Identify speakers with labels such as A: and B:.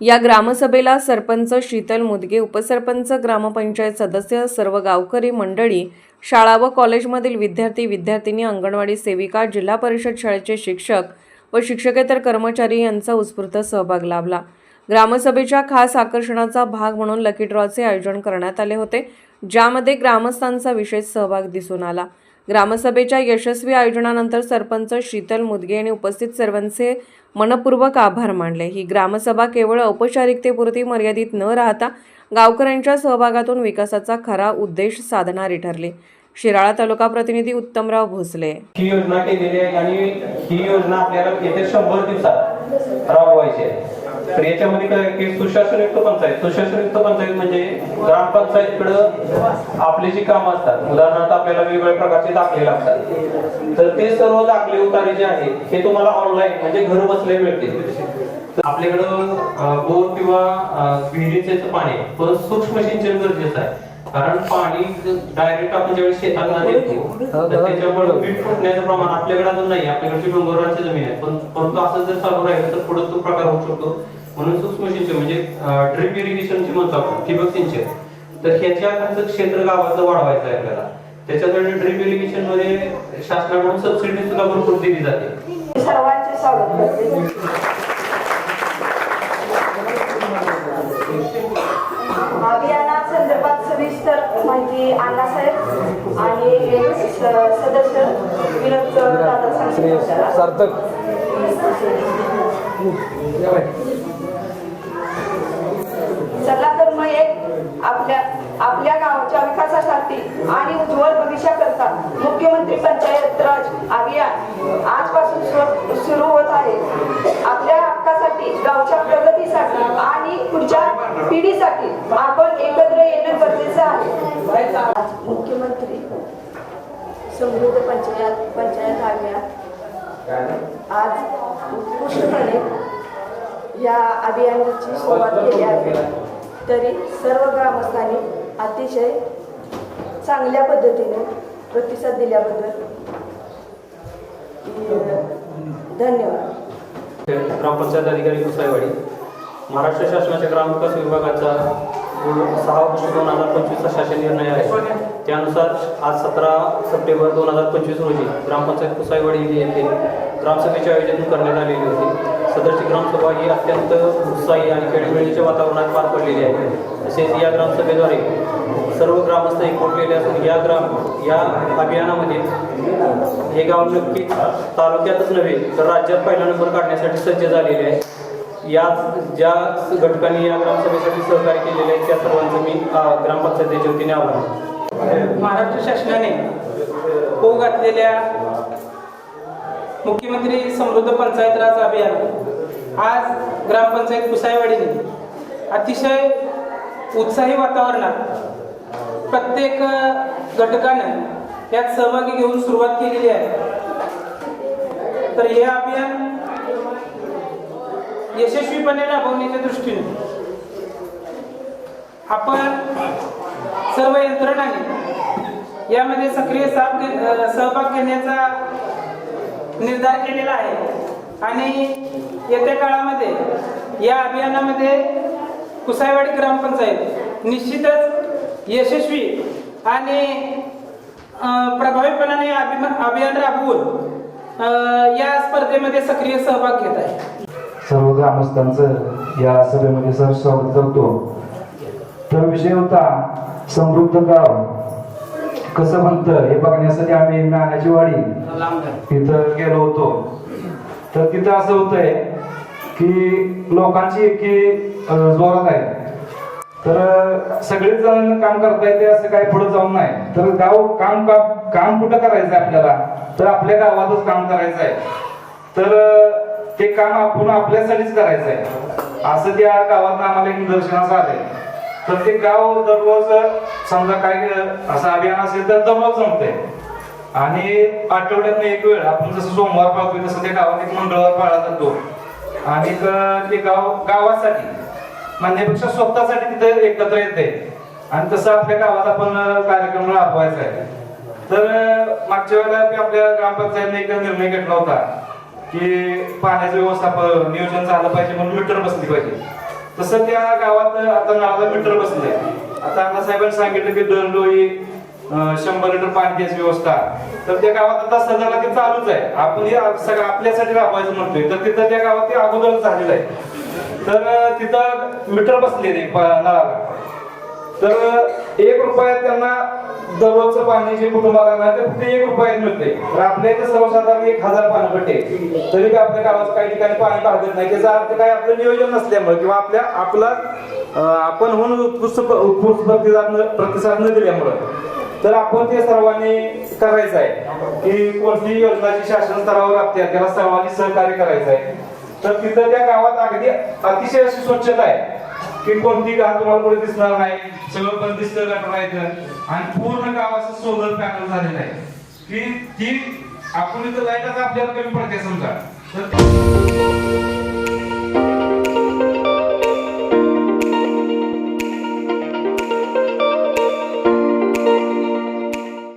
A: या ग्रामसभेला सरपंच शीतल मुदगे उपसरपंच ग्रामपंचायत सदस्य सर्व गावकरी मंडळी शाळा व कॉलेजमधील विद्यार्थी विद्यार्थिनी अंगणवाडी सेविका जिल्हा परिषद शाळेचे शिक्षक व शिक्षकेतर कर्मचारी यांचा उत्स्फूर्त सहभाग लाभला. ग्रामसभेच्या खास आकर्षणाचा भाग म्हणून लकी ड्रॉचे आयोजन करण्यात आले होते ज्यामध्ये ग्रामस्थांचा विशेष सहभाग दिसून आला. ग्रामसभेच्या यशस्वी आयोजनानंतर सरपंच शीतल मुदगे यांनी उपस्थित सर्वांचे मनपूर्वक आभार मानले. ही ग्रामसभा केवळ औपचारिकतेपुरती मर्यादित न राहता गावकऱ्यांच्या सहभागातून विकासाचा खरा उद्देश साधणारी ठरली. शिराळा तालुका प्रतिनिधी उत्तमराव भोसले.
B: ही योजना केलेली आहे आणि ही योजना आपल्याला येत्या शंभर दिवसात राबवायची आहे. तर याच्यामध्ये काय की सुशासनयुक्त पंचायत. सुशासनयुक्त पंचायत म्हणजे ग्रामपंचायतकडं आपली जी कामं असतात उदाहरणार्थ आपल्याला वेगवेगळ्या प्रकारचे दाखले लागतात. तर ते सर्व दाखले उतारे जे आहेत हे तुम्हाला ऑनलाईन म्हणजे घर बसल्या मिळतील. आपल्याकडं बोर किंवा विहिरीचं पाणी. पण सूक्ष्म सिंचन गरजेचं आहे. कारण पाणी डायरेक्ट आपण ज्यावेळी शेताला देतो तर त्याच्यामुळे वीट फुटण्याचं प्रमाण आपल्याकडे अजून नाही. आपल्याकडची डोंगराची जमीन आहे. पण परंतु असं जर चालू राहिलं तर पुढे तो प्रकार होऊ शकतो. म्हणून सूक्ष्म सिंचन म्हणजे ड्रिप इरिगेशनची म्हणतो आपण ठिबक सिंचन तर ह्याच्या क्षेत्र गावाचं वाढवायचं आहे आपल्याला. त्याच्यासाठी ड्रिप इरिगेशनमध्ये शासनाकडून सबसिडी सुद्धा भरपूर दिली जाते.
C: सर्वांचे स्वागत करते. सविस्तर माहिती अण्णासाहेब आणि सदस्य विनोद दादा.
D: सार्थक
C: चला तर मग एक आपल्या गावच्या गावाच्या विकासासाठी आणि उज्ज्वल भविष्याकरता मुख्यमंत्री पंचायत राज अभियान आजपासून सुरू- होत आहे. आपल्या हक्कासाठी गावच्या प्रगतीसाठी आणि पुढच्या पिढीसाठी आपण एकत्र येणं गरजेचं आहे. मुख्यमंत्री समृद्ध पंचायत पंचायत अभियान आज उत्कृष्टपणे या अभियानाची सुरुवात केली आहे. तरी सर्व ग्रामस्थांनी अतिशय चांगल्या पद्धतीने प्रतिसाद दिल्याबद्दल. धन्यवाद.
B: ग्रामपंचायत अधिकारी कुसाईवाडी महाराष्ट्र शासनाच्या ग्रामविकास विभागाचा सहा ऑगस्ट दोन हजार पंचवीसचा शासन निर्णय आहे. त्यानुसार आज सतरा सप्टेंबर दोन हजार पंचवीस रोजी ग्रामपंचायत कुसाईवाडी येथे ग्रामसभेचे आयोजन करण्यात आलेले होते. सदरची ग्रामसभा ही अत्यंत उत्साही आणि खेळीमेळीच्या वातावरणात पार पडलेली आहे. तसेच या ग्रामसभेद्वारे सर्व ग्रामस्थ एकवटलेले असून या ग्राम या अभियानामध्ये हे गाव नक्कीच तालुक्यातच नव्हे तर राज्यात पहिला नंबर काढण्यासाठी सज्ज झालेले आहे. या ज्या घटकांनी या ग्रामसभेसाठी सहकार्य केलेले आहे त्या सर्वांचं मी ग्रामपंचायतीच्या वतीने आभार
D: महाराष्ट्र शासनाने होऊ घातलेल्या मुख्यमंत्री समृद्ध पंचायत राज अभियान आज ग्रामपंचायत कुसाईवाडीने अतिशय उत्साही वातावरणात प्रत्येक घटकानं यात सहभागी घेऊन सुरुवात केलेली आहे. तर हे अभियान यशस्वीपणे राबवण्याच्या दृष्टीने आपण सर्व यंत्रणाने यामध्ये सक्रिय घे- सहभाग घेण्याचा निर्धार केलेला आहे. आणि येत्या काळामध्ये या अभियानामध्ये कुसाईवाडी ग्रामपंचायत निश्चितच यशस्वी आणि प्रभावीपणाने अभियान राबवून या स्पर्धेमध्ये सक्रिय सहभाग घेत आहे.
E: सर्व ग्रामस्थांचं या सभेमध्ये सर स्वागत करतो. तर विषय होता समृद्ध गाव. कसं म्हणतं हे बघण्यासाठी आम्ही नाण्याची वाडी तिथं गेलो होतो. तर तिथं असं होतंय की लोकांची एकी जोरात आहे. तर सगळेच जण काम करता येते असं काही पुढे जाऊन नाही. तर गाव काम का काम कुठं करायचं आपल्याला? तर आपल्या गावातच काम करायचं आहे तर ते काम आपण आपल्यासाठीच करायचं आहे असं त्या गावात आम्हाला एक निदर्शनास आलंय. प्रत्येक गाव दररोज समजा काय असं अभियान असेल तर दररोज जमतंय. आणि आठवड्यात एक वेळ आपण जसं सोमवार पाळतोय तसं त्या गावात एक मंगळवार पाळला जातो. आणि ते गाव गावासाठी म्हणण्यापेक्षा स्वतःसाठी तिथे एकत्र येते आणि तसं आपल्या गावात आपण कार्यक्रम राबवायचा आहे. तर मागच्या वेळेला बी आपल्या ग्रामपंचायतने एक निर्णय घेतला होता की पाण्याचं व्यवस्थापन नियोजन झालं पाहिजे म्हणून मीटर बसली पाहिजे. तसं त्या गावात आता नळाला मीटर बसले आता अण्णासाहेबांनी सांगितलं की दरडोई शंभर लिटर पाणी द्यायची व्यवस्था. तर त्या गावात आता सदरला ते चालूच आहे. आपण हे सगळं आपल्यासाठी राबवायचं म्हणतोय. तर तिथं त्या गावात ते अगोदरच झालेलं आहे. तर तिथं मीटर बसले नळाला तर एक रुपयात त्यांना दररोजचं पाणी जे कुटुंबाला मिळालं ते फक्त एक रुपयात मिळते. तर आपल्या इथे सर्वसाधारण एक हजार पाणीपट्टे तरी काय आपल्या गावात काही ठिकाणी पाणी पाहत नाही. त्याचा अर्थ काय? आपलं नियोजन नसल्यामुळे किंवा आपल्या आपला आपण होऊन उत्कृष्ट उत्कृष्ट प्रतिसाद न- प्रतिसाद न दिल्यामुळं. तर आपण ते सर्वांनी करायचं आहे. की कोणतीही योजना जी शासन स्तरावर राबते त्याला सर्वांनी सहकार्य करायचं आहे. तर तिथं त्या गावात अगदी अतिशय अशी स्वच्छता आहे. की कोणती गाव तुम्हाला कुठे दिसणार नाही. सगळं पण दिसत गटर आणि पूर्ण गावाचं सोलर पॅनल झालेलं आहे. की ती आपण इथं लाइट आपल्याला कमी पडते समजा. तर